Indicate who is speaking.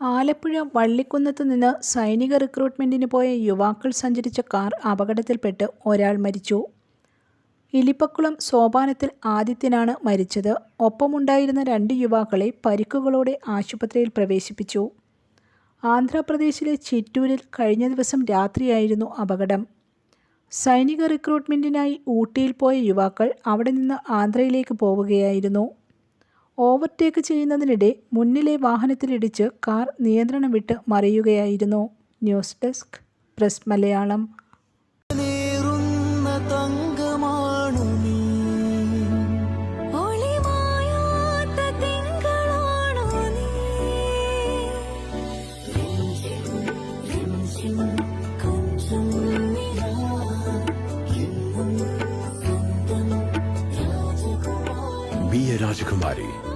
Speaker 1: ആലപ്പുഴ വള്ളിക്കുന്നത്ത് നിന്ന് സൈനിക റിക്രൂട്ട്മെന്റിന് പോയ യുവാക്കൾ സഞ്ചരിച്ച കാർ അപകടത്തിൽപ്പെട്ട് ഒരാൾ മരിച്ചു. ഇലിപ്പക്കുളം സോപാനത്തിൽ ആദിത്യനാണ് മരിച്ചത്. ഒപ്പമുണ്ടായിരുന്ന രണ്ട് യുവാക്കളെ പരിക്കുകളോടെ ആശുപത്രിയിൽ പ്രവേശിപ്പിച്ചു. ആന്ധ്രാപ്രദേശിലെ ചിറ്റൂരിൽ കഴിഞ്ഞ ദിവസം രാത്രിയായിരുന്നു അപകടം. സൈനിക റിക്രൂട്ട്മെന്റിനായി ഊട്ടിയിൽ പോയ യുവാക്കൾ അവിടെ നിന്ന് ആന്ധ്രയിലേക്ക് പോവുകയായിരുന്നു. ഓവർടേക്ക് ചെയ്യുന്നതിനിടെ മുന്നിലെ വാഹനത്തിലിടിച്ച് കാർ നിയന്ത്രണം വിട്ട് മറിയുകയായിരുന്നു. News desk press Malayalam
Speaker 2: Be a Rajakumari.